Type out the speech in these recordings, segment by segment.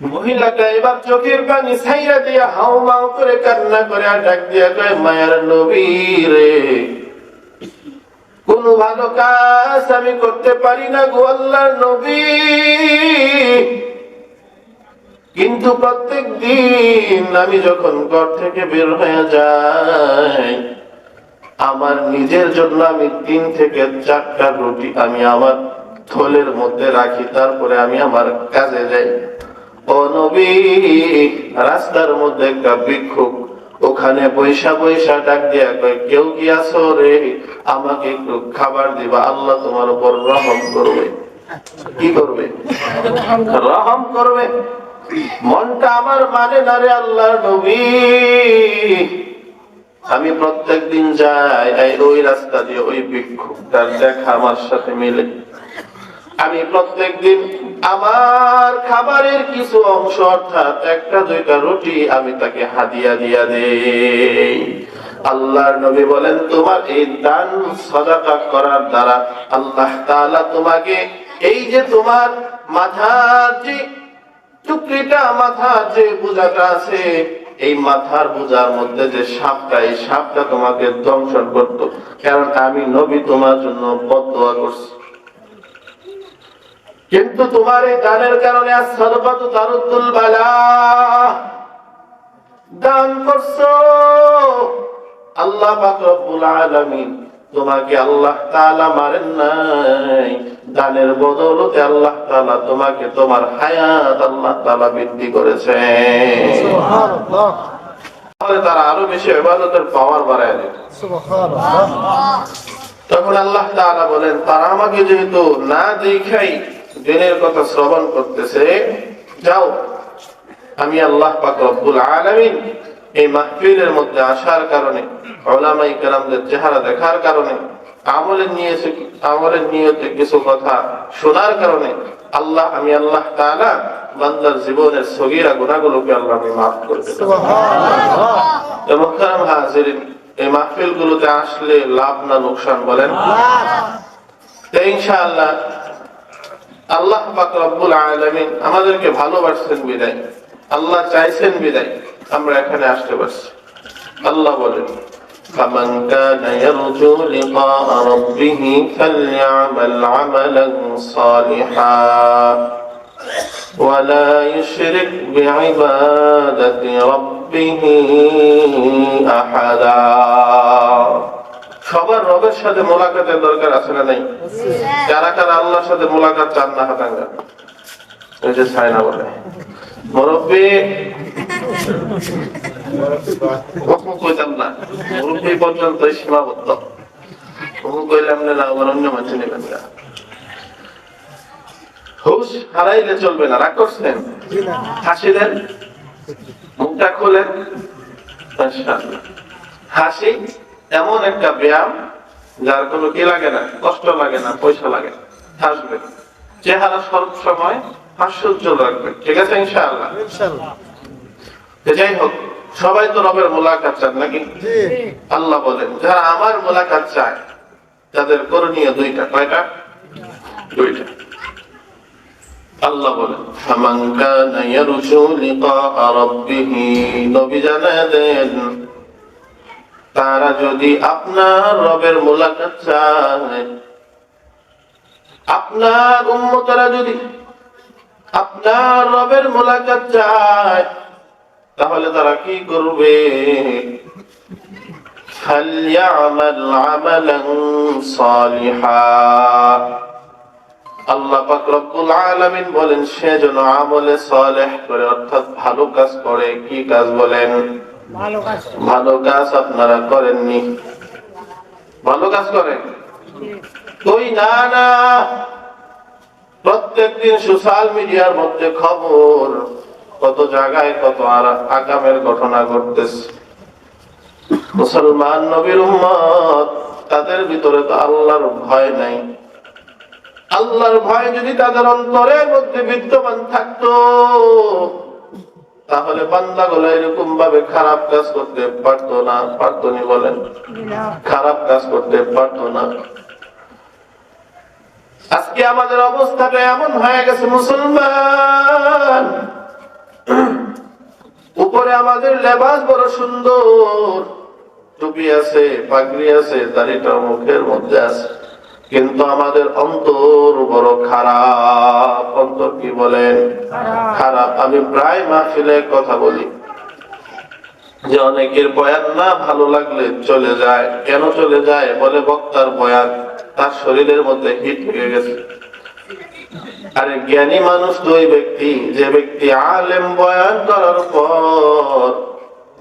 মহিলাটা এবার চোখের পানি ছাইরা দিয়া হাউ মাউ করে কান্না করে ডাক দিয়া কয়, মায়ার নবী কোন ভালো কাজ আমি করতে পারি না গো আল্লাহর নবী। কিন্তু প্রত্যেক দিন আমি যখন ঘর থেকে বের হয়ে যাই, আমার নিজের জন্য আমি তিন থেকে চারটা রুটি আমি আমার থলের মধ্যে রাখি, তারপরে আমি আমার কাজে যাই। রাস্তার মধ্যে একটা ভিক্ষুক, ওখানে পয়সা পয়সা ডাক দিয়া কয়, কেউ কি আছো রে? আমাকে একটু খাবার দিবা, আল্লাহ তোমার উপর রহম করবে। কি করবে? রহম করবে। মনটা আমার মানে না রে আল্লাহ নবী। আমি প্রত্যেক দিন যাই ওই রাস্তা দিয়ে ওই ভিক্ষুকটার দেখা আমার সাথে মিলে। আমি প্রত্যেক দিন আমার খাবারের কিছু অংশ, অর্থাৎ একটা, দুইটা রুটি আমি তাকে হাদিয়া দিয়া দেই। আল্লাহর নবী বলেন, তোমার এই দান, সদাকা করার দ্বারা আল্লাহ তাআলা তোমাকে এই যে তোমার মাথার যে টুকরিটা, মাথার যে বোঝাটা আছে, এই মাথার বোঝার মধ্যে যে সাপটা, এই সাপটা তোমাকে দংশন করতো। কারণ আমি নবী, তোমার জন্য বদোয়া করছি। কিন্তু তোমার এই দানের কারণে সদপাত তারুদ্দুল বালা দান করছ। আল্লাহ পাক রব্বুল আলামিন তোমাকে আল্লাহ তাআলা মারেন নাই। দানের বদৌলতে আল্লাহ তাআলা তোমাকে তোমার হায়াত আল্লাহ তাআলা বৃদ্ধি করেছে। তাহলে তারা আরও বেশি ইবাদতের পাওয়ার বাড়ায় তখন আল্লাহ তাআলা বলেন তারা আমাকে যেহেতু না দেখাই দিনের কথা শ্রবণ করতেছে যাও। আমি আল্লাহ পাক রব্বুল আলামিন এই মাহফিলের মধ্যে আসার কারণে ওলামাই কেরামদের চেহারা দেখার কারণে আমলের নিয়ে আমলের নিয়তে কিছু কথা শোনার কারণে আল্লাহ আমি আল্লাহ তাআলা বান্দার জীবনের সগীরা গুনাহগুলোকে আল্লাহ আমি মাফ করে দেব মুহতারাম হাজিরিন এই মাহফিল গুলোতে আসলে লাভ না লোকসান বলেন? ইনশাআল্লাহ আল্লাহ পাক রব্বুল আলামিন আমাদেরকে ভালোবাসছেন বিদায় আল্লাহ চাইছেন বিদায় আমরা এখানে আসতে পারছি আল্লাহ বলেন فمن كان يرجو لقاء ربه فليعمل عملا صالحا ولا يشرك بعبادة ربه أحدا সবার রবের সাথে মোলাকাতের দরকার আছে না নাই? যারা কারা আল্লাহর সাথে মোলাকাত চান না হাতাঙ্গা ওই যে ছায়না বলে। মুরব্বী কখন কইতাম না মুরব্বী পর্যন্ত সীমাবদ্ধ। কখন কইলাম না আবার অন্য মানুষ নেবেন না। হুশ হারাইলে চলবে না। রাগ করছেন? হাসি দেন? মুখটা খোলেন? হাসি? এমন একটা ব্যায়াম যার কোনো কি লাগে না কষ্ট লাগে না পয়সা লাগে না হাসবে চেহারা সব সময় হাস্যোজ্জ্বল রাখবে ঠিক আছে ইনশাআল্লাহ? যাই হোক সবাই তো রবের মোলাকাত চান নাকি? আল্লাহ বলেন যারা আমার মোলাকাত চায় তাদের করণীয় দুইটা কয়টা? দুইটা। আল্লাহ বলেন ফামান কানা ইয়ারজু লিকা রাব্বিহ নবী জানায় দেন তারা যদি আপনার রবের মোলাকাত আপনার উম্মতারা যদি আপনার রবের মোলাকাত চায়, তাহলে তারা কি করবে? আল্লাহ বলেন, সে যেন আমলে সালেহ করে, অর্থাৎ ভালো কাজ করে, কি কাজ বলেন? ভালো কাজ। আপনারা করেননি। ভালো কাজ করেন। ওই না না। প্রত্যেকদিন সোশ্যাল মিডিয়ার মধ্যে খবর, কত জায়গায় কত আর আগামের ঘটনা ঘটতেছে। মুসলমান নবীর উম্মত, তাদের ভিতরে তো আল্লাহর ভয় নাই। আল্লাহর ভয় যদি তাদের অন্তরের মধ্যে বিদ্যমান থাকতো তাহলে বান্দা গুলো এরকম ভাবে খারাপ কাজ করতে পারতো না, পারতো নি বলেন? খারাপ কাজ করতে পারতো না। আজকে আমাদের অবস্থাটা এমন হয়ে গেছে, মুসলমান! উপরে আমাদের লেবাস বড় সুন্দর। টুপি আছে, পাগড়ি আছে, দাড়িটা মুখের মধ্যে আছে। কিন্তু আমাদের অন্তর বড় খারাপ। কি বলেন খারাপ। আমি প্রায় মাহফিলে কথা বলি। যে অনেকের বয়ান না ভালো লাগলে চলে যায়। কেন চলে যায়? বলে বক্তার বয়ান। তার শরীরের মধ্যে হিট হয়ে গেছে। আরে জ্ঞানী মানুষ তো ওই ব্যক্তি। যে ব্যক্তি আলেম বয়ান করার পর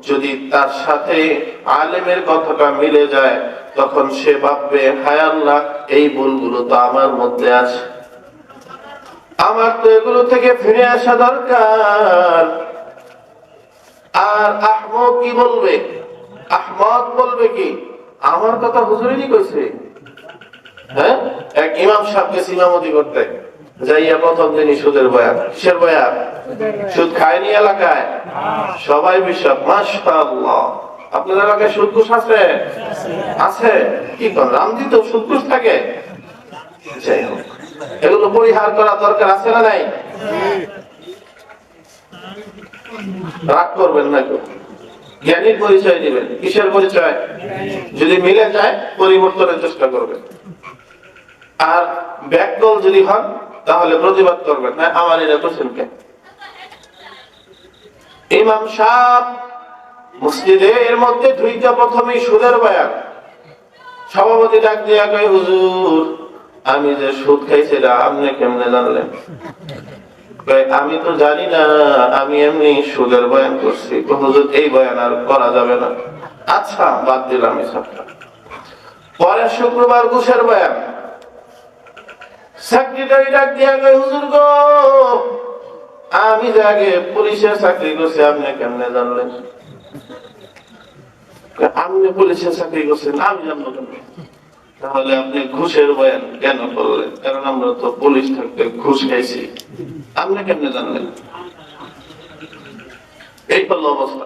যদি তার সাথে আলেমের কথাটা মিলে যায়, তখন সে ভাববে, হায় আল্লাহ, এই ভুলগুলো তো আমার মধ্যে আছে। আমার তো এগুলো থেকে ফিরে আসা দরকার। আর আহমদ কি বলবে? আহমদ বলবে কি? আমার কথা হুজুরেরই কইছে। হ্যাঁ? সুদ খায়নি এলাকায়? সবাই বিশ্বাস। আপনার এলাকায় আছে? আছে। কি করেন রামজি তো সুদ ঘুষ থাকে। যাই হোক। এগুলো পরিহার করা দরকার আছে না নাই? রাগ করবেন না জ্ঞানীর পরিচয় দিবেন। কিসের পরিচয়? যদি মিলে যায়, পরিবর্তনের চেষ্টা করবেন। আর যদি হন, তাহলে প্রতিবাদ করবেন না। আমার কে ইমাম সাহ মসজিদের মধ্যে ঢুইটা প্রথমেই সুদের বয়ান। সভাপতি ডাক দিয়া কয়, হুজুর আমি যে সুদ খাইছিলাম, আপনি কেমনে জানলেন? আমি তো জানি না, আমি এমনি সুদের বয়ান করছি। এই বয়ান আর করা যাবে না। আচ্ছা বাদ দিলাম পরের শুক্রবার ঘুষের বয়ান। সেক্রেটারি ডাক দিয়া কয়, হুজুর গো, আমি যে আগে পুলিশের চাকরি করছি, আপনি কেমনে জানলেন? আপনি পুলিশের চাকরি করছেন, আমি জানব কেমনে? তাহলে আপনি ঘুষের বয়ান কেন করলেন? কারণ আমরা তো পুলিশ থাকতে ঘুষ খাইছি। আপনি কেমনে জানলেন? এই হলো অবস্থা।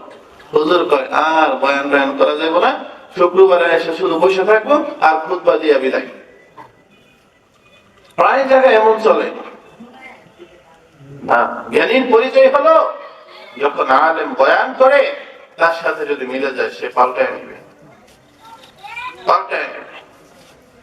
হুজুর কয়, আর বয়ান বয়ান করা যাবে না। শুক্রবারে এসে শুধু বসে থাকব আর খুতবা দিয়া বিদায়। প্রায় জায়গায় এমন চলে। না, জ্ঞানীর পরিচয় হলো, যখন আলেম বয়ান করে, তার সাথে যদি মিলে যায়, সে পাল্টায় নিবে। পাল্টায় নেবে।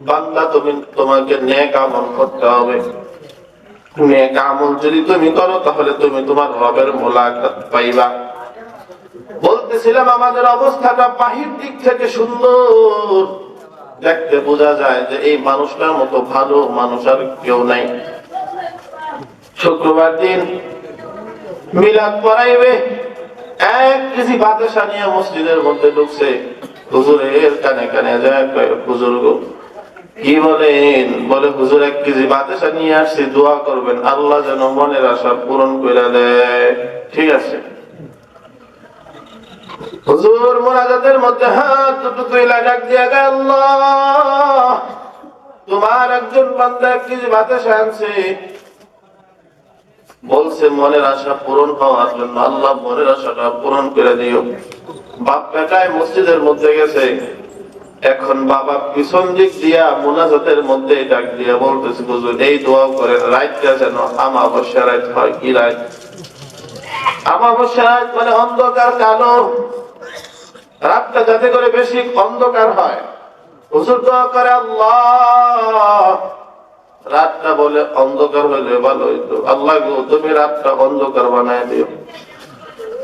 বান্দা, তুমি তোমাকে নেক আমল করতে হবে। নেক আমল যদি তুমি করো, তাহলে তুমি তোমার রবের মোলাকাত পাইবা। বলতেছিলাম, আমাদের অবস্থাটা বাহির দিক থেকে সুন্দর। দেখতে বোঝা যায় যে এই মানুষটার মতো ভালো মানুষ আর কেউ নাই। শুক্রবার দিন মিলাদ পড়াইবে। এক কেজি বাতাসা নিয়ে মসজিদের মধ্যে ঢুকছে। হুজুরের কানে কানে যায় হুজুর গো কি বলেন? বলে হুজুর এক কেজি বাতাসা নিয়ে আসছি, দোয়া করবেন। আল্লাহ যেন মনের আশা পূরণ করে দেয়। ঠিক আছে? হুজুর মোনাজাতের মধ্যে হাত দুটো তুইলা ডাক দিয়া গে আল্লাহ তোমার একজন বান্দা এক কেজি বাতাসা আনছে। বলছে, মনের আশা পূরণ হওয়ার জন্য আল্লাহ মনের আশাটা পূরণ করে দিও। বাপ বেটায় মসজিদের মধ্যে গেছে। এখন বাবা পিছন দিক দিয়া মোনাজাতের মধ্যে ডাক দিয়া বলতেছে, হুজুর, এই দোয়া করেন রাতটা যেন আমাবস্যা রাত হয়, কি রাত আমাবস্যা রাত মানে অন্ধকার কালো। রাতটা যাতে করে বেশি অন্ধকার হয়। হুজুর দোয়া করে, আল্লাহ! রাতটা বলে, অন্ধকার হইলে ভালো হইতো। আল্লাহ গো, তুমি রাতটা অন্ধকার বানায় দিও।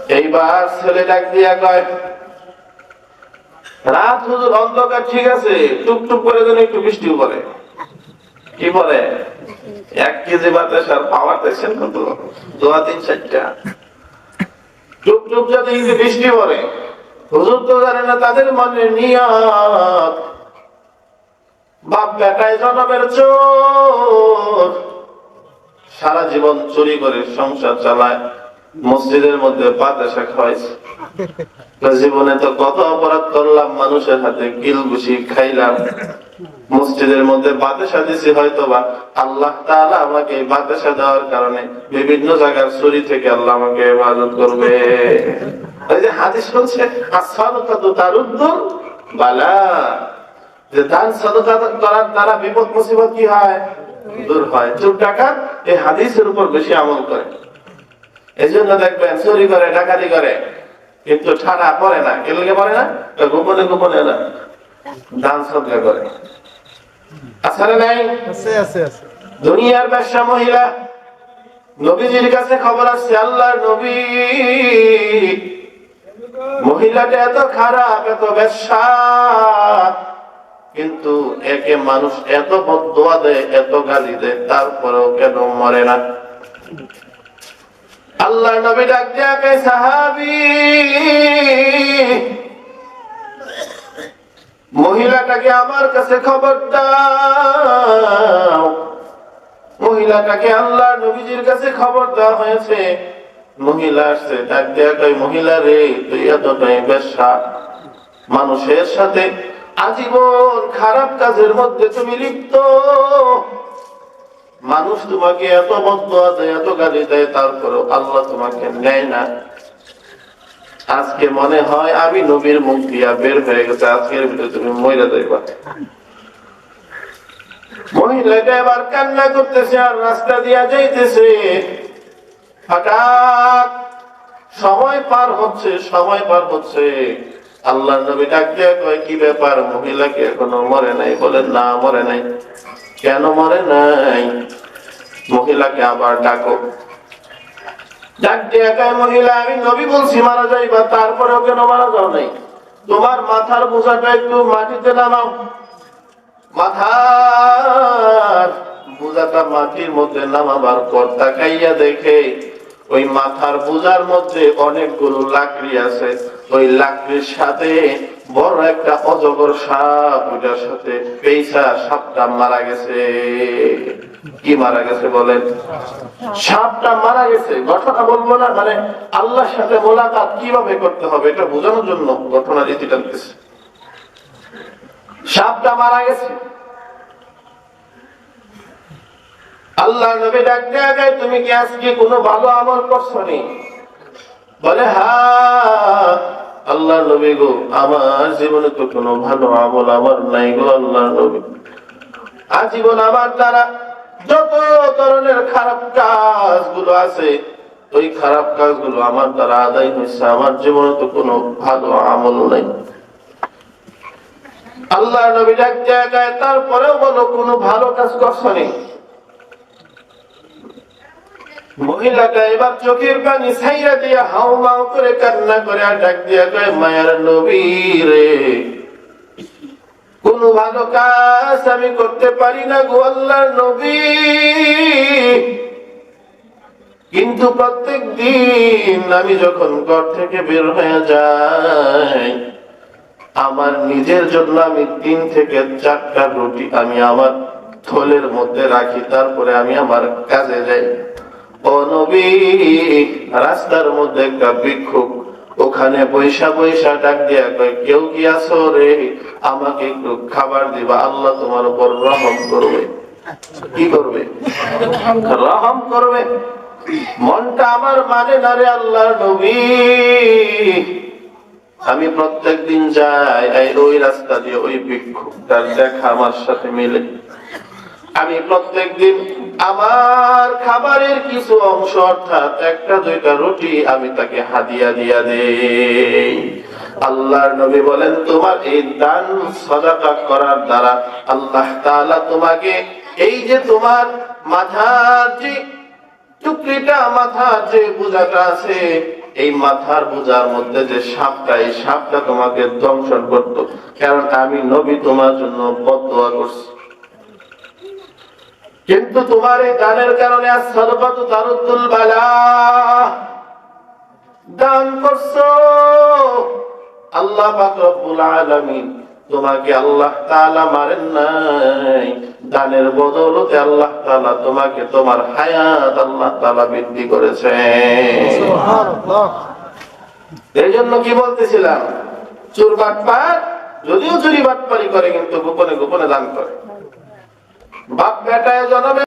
এইবার ছেলে ডাক দিয়া কয় রাত হুজুর অন্ধকার, ঠিক আছে, টুকটুক করে যেন একটু বৃষ্টি পড়ে। কি পরে এক কেজি বাতাসার পাওয়ার দেখছেন কত দোয়া তিন চারটা। টুকটুক যাতে একটু বৃষ্টি পড়ে। হুজুর তো জানে না তাদের মনে নিয়ত। বাপ বেটায় জনমের চোর। সারা জীবন চুরি করে সংসার চালায়। মসজিদের মধ্যে বাতাসা খাওয়াইছে জীবনে তো কত অপরাধ করলাম, মানুষের হাতে কিল ঘুষি খাইলাম। মসজিদের মধ্যে বাতাসা দিছি হয়তো বা আল্লাহ তাআলা আমাকে বাতাসা দেওয়ার কারণে বিভিন্ন জায়গার চুরি থেকে আল্লাহ আমাকে হেফাজত করবে। ওই যে হাদিস বলছে বালা। যে দান সাদকা করার দ্বারা বিপদ মুসিবত কি হয়? দূর হয়। চোর ডাকাত এই হাদিসের উপর বেশি আমল করে। এই জন্য দেখবেন চুরি করে ডাকাতি করে। কিন্তু ঠাড়া পরে না। এগুলোকে পরে না? গোপনে গোপনে না। দান সদকা করে। আসলে নাই? আছে আছে আছে। দুনিয়ার ব্যবসা মহিলা নবীজির কাছে খবর আসছে আল্লাহর নবী। মহিলাটা এত খারাপ এত ব্যবসা। কিন্তু একে মানুষ এত বদোয়া দেয় এত গালি দেয় তারপরেও কেন মরে না? আল্লাহ নবী ডাক দিয়ে সাহাবি? মহিলাটাকে আমার কাছে খবর দাও। মহিলাটাকে আল্লাহ নবীজির কাছে খবর দেওয়া হয়েছে। মহিলা আসছে, ডাক দেয়া কই মহিলা রে, তুই এতটাই বেশা মানুষের সাথে আজীবন খারাপ কাজের মধ্যে তুমি লিপ্ত। মানুষ তোমাকে এত বদয়া দেয় এত গালি দেয়, তারপরেও আল্লাহ তোমাকে নেয় না। আজকে মনে হয় আমি নবীর মুখ দিয়া বের হয়ে গেছে, আজকের ভিতরে তুমি মহিলা দেখবা মহিলাটা এবার কান্না করতেছে আর রাস্তা দিয়া যাইতেছে। হঠাৎ সময় পার হচ্ছে, সময় পার হচ্ছে। আল্লাহ নবী ডাক কয়, কি ব্যাপার? মহিলাকে এখনও মরে নাই? বলেন না, মরে নাই। কেন মরে নাই? মহিলাকে আবার ডাকো। ডাক মারা যাও নাই? তোমার মাথার বোঝাটা একটু মাটিতে নামাও। মাথার বোঝাটা মাটির মধ্যে নামাবার দেখে, ওই মাথার বোঝার মধ্যে অনেকগুলো লাকড়ি আছে। ওই লাকড়ির সাথে বড় একটা অজগর সাপ ওইটার সাথে পেইসা সাপটা মারা গেছে। কি মারা গেছে বলেন? সাপটা মারা গেছে, ঘটনা বলব না মানে আল্লাহর সাথে মোলাকাত কীভাবে করতে হবে এটা বোঝানোর জন্য ঘটনা রীতি টানতেছে। সাপটা মারা গেছে। আল্লাহ নবী ডাক দেয়া তুমি কি আজকে কোনো ভালো আমল করছ নি? বলে হ্যাঁ আল্লাহ নবী গো, আমার জীবনে তো কোনো ভালো আমল আমার নাই গো আল্লাহ নবী। আজীবন আমার দ্বারা যত ধরনের খারাপ কাজগুলো আছে, ওই খারাপ কাজগুলো আমার দ্বারা আদায় হয়েছে। আমার জীবনে তো কোনো ভালো আমল নাই। আল্লাহ নবী ডাক জায়গায় তারপরেও বলো, কোনো ভালো কাজ করছ নি? মহিলাটা এবার চোখের পানি ছাইরা দিয়া হাউ করে কান্না করে আর ডাক দিয়া কয়, মায়ার নবী কোন ভালো কাজ আমি করতে পারি না গো আল্লাহর নবী। কিন্তু প্রত্যেক দিন আমি যখন ঘর থেকে বের হয়ে যাই, আমার নিজের জন্য আমি তিন থেকে চারটা রুটি আমি আমার থলের মধ্যে রাখি, তারপরে আমি আমার কাজে যাই। রাস্তার মধ্যে একটা বিক্ষোভ ওখানে পয়সা পয়সা ডাক দিয়া কয়, কেউ কি আছো রে? আমাকে একটু খাবার দিবা, আল্লাহ তোমার উপর রহম করবে। কি করবে? রহম করবে। মনটা আমার মানে না রে আল্লাহ নবী। আমি প্রত্যেক দিন যাই ওই রাস্তা দিয়ে ওই বিক্ষোভটার দেখা আমার সাথে মিলে। আমি প্রত্যেক দিন আমার খাবারের কিছু অংশ অর্থাৎ একটা, দুইটা রুটি আমি তাকে হাদিয়া দিয়া দেই। আল্লাহর নবী বলেন, তোমার এই দান সদাকা করার দ্বারা আল্লাহ তাআলা তোমাকে এই যে তোমার মাথার যে টুকরিটা, মাথার যে বোঝাটা আছে, এই মাথার বোঝার মধ্যে যে সাপটা, এই সাপটা তোমাকে দংশন করত। কারণ আমি নবী, তোমার জন্য বদোয়া করছি। কিন্তু তোমার এই দানের কারণে সদপাত তারুদ্দুল বালা। দান করছ। আল্লাহ পাক রব্বুল আলামিন তোমাকে আল্লাহ তাআলা মারেন নাই। দানের বদৌলতে আল্লাহ তাআলা তোমাকে তোমার হায়াত আল্লাহ তাআলা বৃদ্ধি করেছেন এই জন্য কি বলতেছিলাম? চুর বাটপার যদিও চুরি বাটপারি করে কিন্তু গোপনে গোপনে দান করে। বাপ বেটায় জন্মে